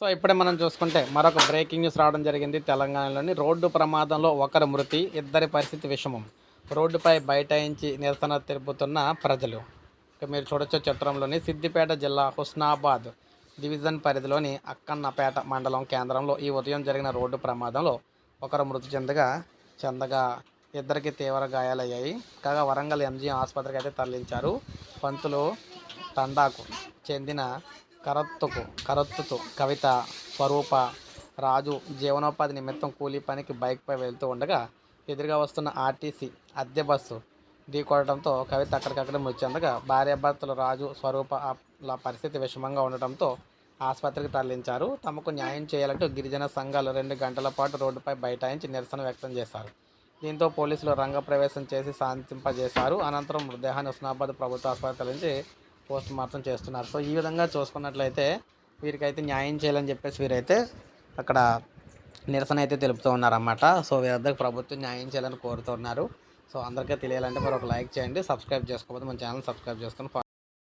So ఇప్పుడే మనం చూసుకుంటే మరొక బ్రేకింగ్ న్యూస్ రావడం జరిగింది తెలంగాణలోని. రోడ్డు ప్రమాదంలో ఒకరు మృతి ఇద్దరి పరిస్థితి విషమం. రోడ్డుపై బైఠాయించి నిరసన తెలుపుతున్న ప్రజలు. మీరు చూడొచ్చు చిత్రంలోని సిద్దిపేట జిల్లా హుస్నాబాద్ డివిజన్ పరిధిలోని అక్కన్నపేట మండలం కేంద్రంలో ఈ ఉదయం జరిగిన రోడ్డు ప్రమాదంలో ఒకరు మృతి చెందగా చెందగా ఇద్దరికి తీవ్ర గాయాలయ్యాయి. కాగా వరంగల్ ఎంజీఎం ఆసుపత్రికి అయితే తరలించారు. పంతులు తండాకు చెందిన కరత్తుకు కరత్తుతో కవిత స్వరూప రాజు జీవనోపాధి నిమిత్తం కూలీ పనికి బైక్పై వెళ్తూ ఉండగా ఎదురుగా వస్తున్న ఆర్టీసీ అద్దె బస్సు ఢీకొనడంతో కవిత అక్కడికక్కడ మృతి చెందగా భార్యాభర్తలు రాజు స్వరూప పరిస్థితి విషమంగా ఉండటంతో ఆసుపత్రికి తరలించారు. తమకు న్యాయం చేయాలంటూ గిరిజన సంఘాలు రెండు గంటల పాటు రోడ్డుపై బైఠాయించి నిరసన వ్యక్తం చేశారు. దీంతో పోలీసులు రంగప్రవేశం చేసి శాంతింపజేశారు. అనంతరం మృతదేహాన్ని ఉస్నాబాద్ ప్రభుత్వ ఆసుపత్రి నుంచి పోస్ట్ మార్టం చేస్తున్నారు. సో ఈ విధంగా చూసుకున్నట్లయితే వీరికైతే న్యాయం చేయాలని చెప్పేసి వీరైతే అక్కడ నిరసన అయితే తెలుపుతూ ఉన్నారన్నమాట. సో వీరందరికి ప్రభుత్వం న్యాయం చేయాలని కోరుతున్నారు సో అందరికీ తెలియాలంటే మరి ఒక లైక్ చేయండి సబ్స్క్రైబ్ చేసుకోకపోతే మన ఛానల్ సబ్స్క్రైబ్ చేసుకొని